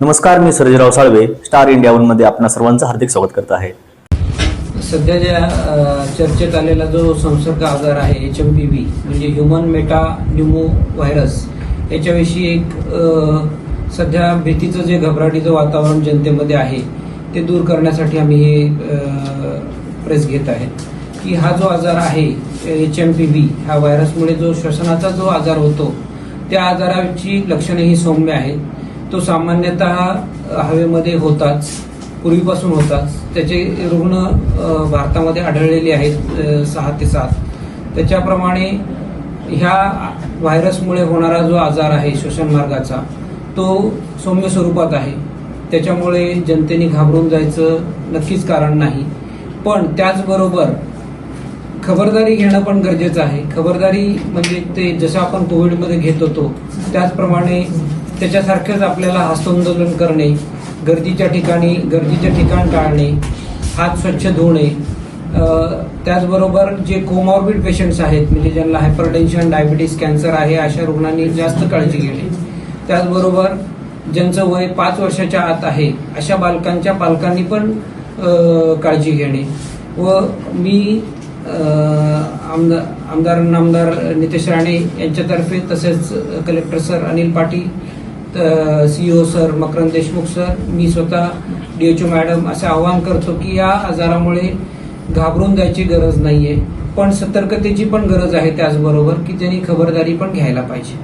नमस्कार मी Sarjerao Salve star India वनमध्ये आपणा सर्वांचं हार्दिक स्वागत करत आहे. सध्या ज्या चर्चेत आलेला जो संसर्ग आजार आहे एच एम पी व्ही म्हणजे ह्युमन मेटा न्युमो व्हायरस याच्याविषयी एक सध्या भीतीचं जे घबराटीचं वातावरण जनतेमध्ये आहे ते दूर करण्यासाठी आम्ही हे प्रेस घेत आहे की हा जो आजार आहे एच एम पी व्ही ह्या व्हायरसमुळे जो श्वसनाचा जो आजार होतो त्या आजाराची लक्षणे ही सौम्य आहेत. तो सामान्यतः हवेमध्ये होताच पूर्वीपासून होताच. त्याचे रुग्ण भारतामध्ये आढळलेले आहेत सहा ते सात. त्याच्याप्रमाणे ह्या व्हायरसमुळे होणारा जो आजार आहे श्वसन मार्गाचा तो सौम्य स्वरूपात आहे. त्याच्यामुळे जनतेने घाबरून जायचं नक्कीच कारण नाही. पण त्याचबरोबर खबरदारी घेणं पण गरजेचं आहे. खबरदारी म्हणजे ते जसं आपण कोविडमध्ये घेत होतो त्याचप्रमाणे त्याच्यासारखंच आपल्याला हस्तोंदोलन करणे गर्दीच्या ठिकाणी गर्दीचे ठिकाण टाळणे हात स्वच्छ धुणे त्याचबरोबर जे कोमॉर्बिड पेशंट्स आहेत म्हणजे ज्यांना हायपरटेन्शन डायबिटीस कॅन्सर आहे अशा रुग्णांनी जास्त काळजी घेणे. त्याचबरोबर ज्यांचं वय पाच वर्षाच्या आत आहे अशा बालकांच्या पालकांनी पण काळजी घेणे. व मी आमदार आमदार नामदार नितेश राणे यांच्यातर्फे तसेच collector sir Anil Patil CEO sir Makarand Deshmukh sir मी स्वतः डीएचओ मॅडम असे आवाहन करतो की या आजारामुळे घाबरून जायची गरज नाही आहे पण सतर्कतेची पण गरज आहे त्याचबरोबर की त्यांनी खबरदारी पण घ्यायला पाहिजे.